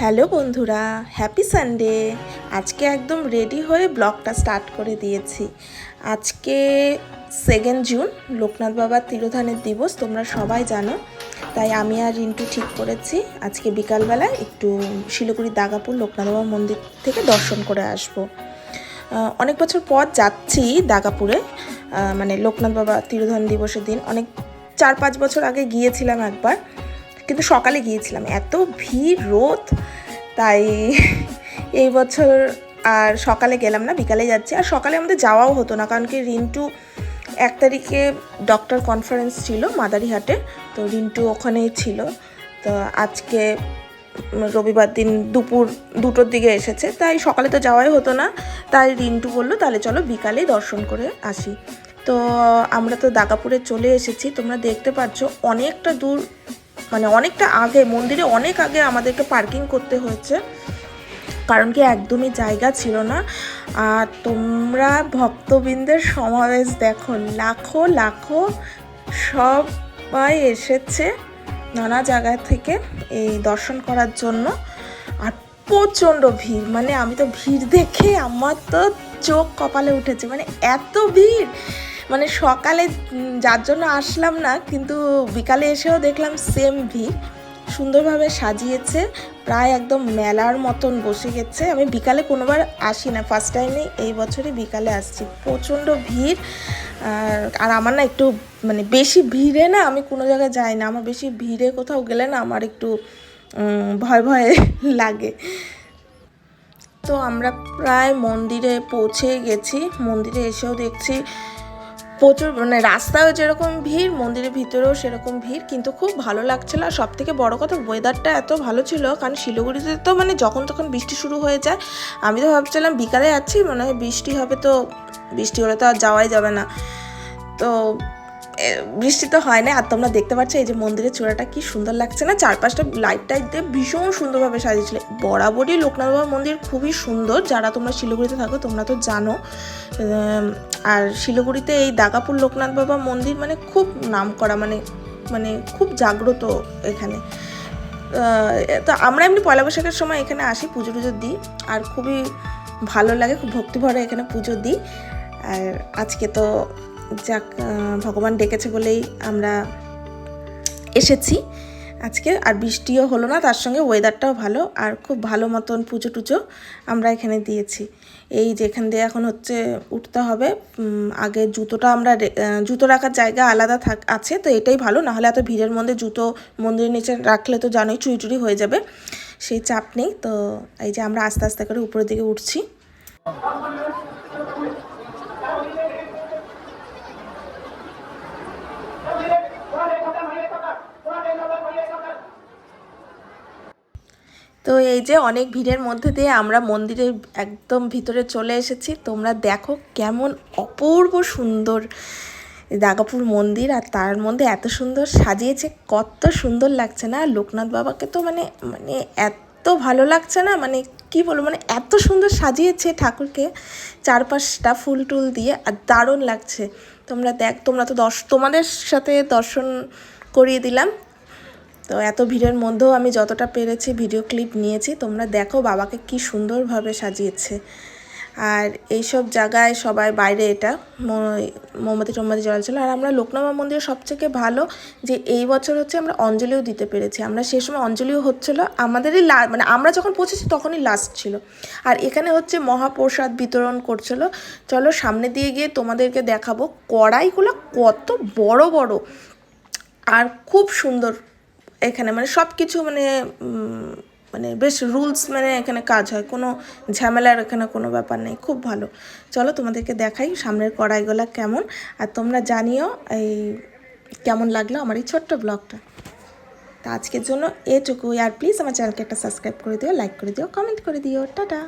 Hello বন্ধুরা, happy Sunday. আজকে একদম রেডি হয়ে ব্লগটা স্টার্ট করে দিয়েছি। আজকে সেকেন্ড জুন লোকনাথ বাবার তিরোধানের দিবস, তোমরা সবাই জানো। তাই আমি আর রিন্টু ঠিক করেছি। আজকে বিকালবেলা একটু শিলিগুড়ি দাগাপুর লোকনাথ বাবার মন্দির থেকে দর্শন করে আসব। অনেক বছর পর যাচ্ছি দাগাপুরে। মানে লোকনাথ বাবা তিরোধান দিবসের দিন। অনেক চার পাঁচ বছর আগে গিয়েছিলাম একবার। কিন্তু সকালে গিয়েছিলাম। এত ভিড়, রোদ, তাই এই বছর আর সকালে গেলাম না, বিকালে যাচ্ছি। আর সকালে আমাদের যাওয়াও হতো না, কারণ কি রিন্টু এক তারিখে ডক্টর কনফারেন্স ছিল মাদারিহাটে, তো রিন্টু ওখানেই ছিল। তো আজকে রবিবার দিন দুপুর দুটোর দিকে এসেছে, তাই সকালে তো যাওয়াই হতো না। তাই রিন্টু বলল, তাহলে চলো বিকালে দর্শন করে আসি। তো আমরা তো দাগাপুরে চলে এসেছি, তোমরা দেখতে পাচ্ছ অনেকটা দূর মানে অনেকটা আগে, মন্দিরে অনেক আগে আমাদেরকে পার্কিং করতে হয়েছে। কারণ কি একদমই জায়গা ছিল না। আর তোমরা ভক্তবৃন্দের সমাবেশ দেখো, লাখো লাখো সবাই এসেছে নানা জায়গা থেকে এই দর্শন করার জন্য। আর প্রচণ্ড ভিড় মানে আমি তো ভিড় দেখে আমার তো চোখ কপালে উঠেছে মানে এত ভিড়। মানে সকালে যার জন্য আসলাম না, কিন্তু বিকালে এসেও দেখলাম সেম ভিড়। সুন্দরভাবে সাজিয়েছে, প্রায় একদম মেলার মতন বসে গেছে। আমি বিকালে কোনোবার আসি না ফার্স্ট টাইমে এই বছরই বিকালে আসছি। প্রচণ্ড ভিড়, আর আর আমার না একটু মানে বেশি ভিড়ে না, আমি কোনো জায়গায় যাই না। আমার বেশি ভিড়ে কোথাও গেলে না আমার একটু ভয় ভয় লাগে। তো আমরা প্রায় মন্দিরে পৌঁছে গেছি। মন্দিরে এসেও দেখছি প্রচুর মানে রাস্তাও যেরকম ভিড়, মন্দিরের ভিতরেও সেরকম ভিড়, কিন্তু খুব ভালো লাগছিল। আর সব থেকে বড়ো কথা ওয়েদারটা এত ভালো ছিল, কারণ শিলিগুড়িতে তো মানে যখন তখন বৃষ্টি শুরু হয়ে যায়। আমি তো ভাবছিলাম বিকালে যাচ্ছি, মনে হয় বৃষ্টি হবে তো, বৃষ্টি হলে তো আর যাওয়াই যাবে না। তো বৃষ্টি তো হয় না আর তোমরা দেখতে পাচ্ছ এই যে মন্দিরের চূড়াটা কি সুন্দর লাগছে না? চারপাশটা লাইট টাইট দিয়ে ভীষণ সুন্দরভাবে সাজিয়েছিল। বরাবরই লোকনাথ বাবার মন্দির খুবই সুন্দর, যারা তোমরা শিলিগুড়িতে থাকো তোমরা তো জানো। আর শিলিগুড়িতে এই দাগাপুর লোকনাথ বাবা মন্দির মানে খুব নাম করা মানে মানে খুব জাগ্রত এখানে। তো আমরা এমনি পয়লা বৈশাখের সময় এখানে আসি পুজো টুজো দিই, আর খুবই ভালো লাগে, খুব ভক্তিভরে এখানে পুজো দিই। আর আজকে তো যাক ভগবান ডেকেছে বলেই আমরা এসেছি। আজকে আর বৃষ্টিও হলো না, তার সঙ্গে ওয়েদারটাও ভালো, আর খুব ভালো মতন পুজো টুজো আমরা এখানে দিয়েছি। এই যেখান দিয়ে এখন হচ্ছে উঠতে হবে আগে জুতোটা আমরা জুতো রাখার জায়গা আলাদা থাক, আছে, তো এটাই ভালো, নাহলে এত ভিড়ের মধ্যে জুতো মন্দিরের নিচে রাখলে তো জানোই চুরি টুরি হয়ে যাবে, সেই চাপ নেই, তো এই যে আমরা আস্তে আস্তে করে উপরের দিকে উঠছি। তো এই যে অনেক ভিড়ের মধ্যে দিয়ে আমরা মন্দিরের একদম ভিতরে চলে এসেছি। তোমরা দেখো কেমন অপূর্ব সুন্দর দাগাপুর মন্দির আর তার মধ্যে এত সুন্দর সাজিয়েছে, কত সুন্দর লাগছে না? লোকনাথ বাবাকে তো মানে মানে এত ভালো লাগছে না? মানে কি বলব মানে এত সুন্দর সাজিয়েছে ঠাকুরকে চারপাশটা ফুল টুল দিয়ে আর দারুণ লাগছে। তোমরা দেখ, তোমরা তো দর্শ, তোমাদের সাথে দর্শন করিয়ে দিলাম। তো এত ভিড়ের মধ্যেও আমি যতটা পেরেছি ভিডিও ক্লিপ নিয়েছি, তোমরা দেখো বাবাকে কি সুন্দরভাবে সাজিয়েছে। আর এইসব জায়গায় সবাই বাইরে এটা মোমবাতি টোমবাতি জ্বালাচ্ছিল। আর আমরা লোকনামা মন্দিরে সবথেকে ভালো যে এই বছর হচ্ছে আমরা অঞ্জলিও দিতে পেরেছি। আমরা সে সময় অঞ্জলিও হচ্ছিল, আমাদেরই লা মানে আমরা যখন পৌঁছেছি তখনই লাস্ট ছিল। আর এখানে হচ্ছে মহাপ্রসাদ বিতরণ করছিল। চলো সামনে দিয়ে গিয়ে তোমাদেরকে দেখাবো, কড়াইগুলো কত বড় বড়। আর খুব সুন্দর এখানে মানে সব কিছু মানে মানে বেশ রুলস মানে এখানে কাজ হয়। কোনো ঝামেলার এখানে কোনো ব্যাপার নেই। খুব ভালো। চলো তোমাদেরকে দেখাই সামনের কড়াইগুলো কেমন। আর তোমরা জানিও এই কেমন লাগল আমার এই ছোট্ট ব্লগটা। তা আজকের জন্য এটুকুই। আর প্লিজ আমার চ্যানেলকে একটা সাবস্ক্রাইব করে দিও লাইক করে দিও কমেন্ট করে দিও। টাটা।